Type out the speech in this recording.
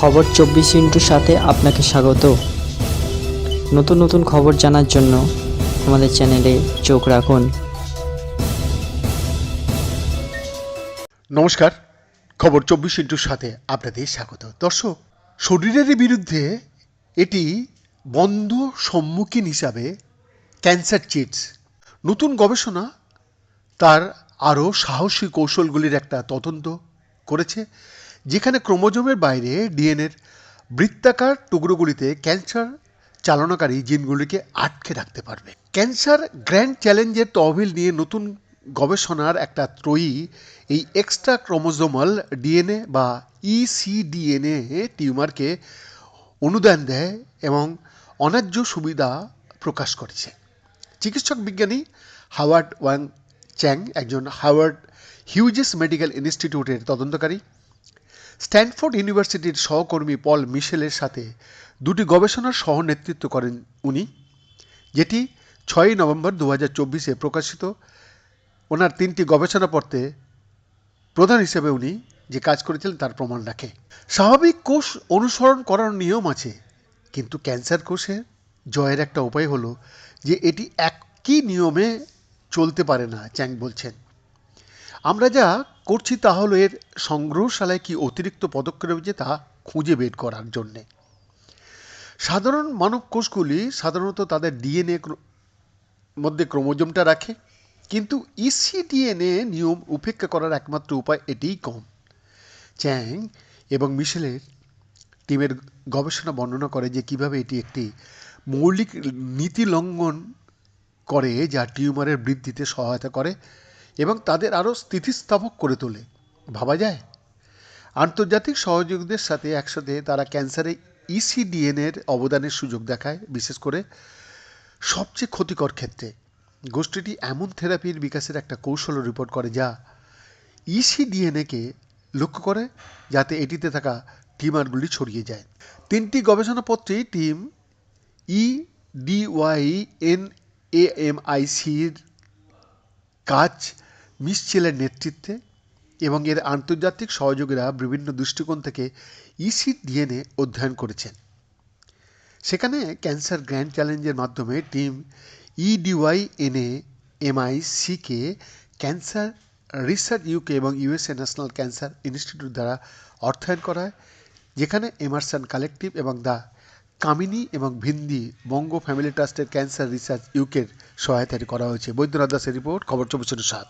খবর চব্বিশ ইন্টুর সাথে আপনাকে স্বাগত। নতুন নতুন খবর জানার জন্য আমাদের চ্যানেলে চোখ রাখুন। নমস্কার, খবর চব্বিশ ইন্টুর সাথে আপনাদের স্বাগত। দর্শক, শরীরের বিরুদ্ধে এটি বন্ধ সম্মুখীন হিসাবে ক্যান্সার চিটস, নতুন গবেষণা তার আরও সাহসী কৌশলগুলির একটা তদন্ত করেছে। যেখানে ক্রোমোজোমের বাইরে ডিএনএর বৃত্তাকার টুকরোগুলিতে ক্যান্সার চালনাকারী জিনগুলিকে আটকে রাখতে পারবে। ক্যান্সার গ্র্যান্ড চ্যালেঞ্জের তহবিল নিয়ে নতুন গবেষণার একটা ত্রয়ী এই এক্সট্রা ক্রোমোজোমাল ডিএনএ বা E ইসিডিএনএ টিউমারকে অনুদান দেয় এবং অন্যায্য সুবিধা প্রকাশ করেছে। চিকিৎসক বিজ্ঞানী হাওয়ার্ড ওয়াং চ্যাং একজন হাওয়ার্ড হিউজেস মেডিকেল ইনস্টিটিউটের তদন্তকারী। স্ট্যানফোর্ড ইউনিভার্সিটির সহকর্মী পল মিশেলের সাথে দুটি গবেষণার সহ নেতৃত্ব করেন উনি, যেটি ছয়ই নভেম্বর দু হাজার চব্বিশে প্রকাশিত। ওনার তিনটি গবেষণাপত্রে প্রধান হিসেবে উনি যে কাজ করেছিলেন তার প্রমাণ রাখে। স্বাভাবিক কোষ অনুসরণ করার নিয়ম আছে, কিন্তু ক্যান্সার কোষের জয়ের একটা উপায় হলো যে এটি একই নিয়মে চলতে পারে না, চ্যাং বলছেন। আমরা যা করছি তা হলো এর সংগ্রহশালায় কি অতিরিক্ত পদক্ষেপ রয়েছে তা খুঁজে বের করার জন্যে। সাধারণ মানব কোষগুলি সাধারণত তাদের ডিএনএ মধ্যে ক্রোমোজোমটা রাখে, কিন্তু ইসিডিএনএ নিয়ম উপেক্ষা করার একমাত্র উপায় এটিই কম। চ্যাং এবং মিশেলের টিমের গবেষণা বর্ণনা করে যে কীভাবে এটি একটি মৌলিক নীতি লঙ্ঘন করে যা টিউমারের বৃদ্ধিতে সহায়তা করে। এবং তাদের আরও স্থিতিস্থাপক করে তোলে। ভাবা যায়? আন্তর্জাতিক সহযোগীদের সাথে একসাথে তারা ক্যান্সারে ইসিডিএনের অবদানের সুযোগ দেখায়, বিশেষ করে সবচেয়ে ক্ষতিকর ক্ষেত্রে। গোষ্ঠীটি এমন থেরাপির বিকাশের একটা কৌশল রিপোর্ট করে যা ইসিডিএনএকে লক্ষ্য করে, যাতে এটিতে থাকা টিমারগুলি ছড়িয়ে যায়। তিনটি গবেষণাপত্রেই team E DY N M আইসির কাজ মিসচেলের নেতৃত্বে এবং এর আন্তর্জাতিক সহযোগীরা বিভিন্ন দৃষ্টিকোণ থেকে ইসি ডিএনএ অধ্যয়ন করেছেন। সেখানে ক্যান্সার গ্র্যান্ড চ্যালেঞ্জের মাধ্যমে টিম ইডিওয়াই এনএ এমআইসিকে ক্যান্সার রিসার্চ ইউকে এবং ইউএসএ ন্যাশনাল ক্যান্সার ইনস্টিটিউট দ্বারা অর্থায়ন করা হয় যেখানে এমারসন কালেকটিভ এবং দ্য কামিনী এবং ভিন্দি বঙ্গ ফ্যামিলি ট্রাস্টের ক্যান্সার রিসার্চ ইউকের সহায়তায় করা হয়েছে। বৈদ্যনাথ দাসের রিপোর্ট, খবর চব্বিশ সাত।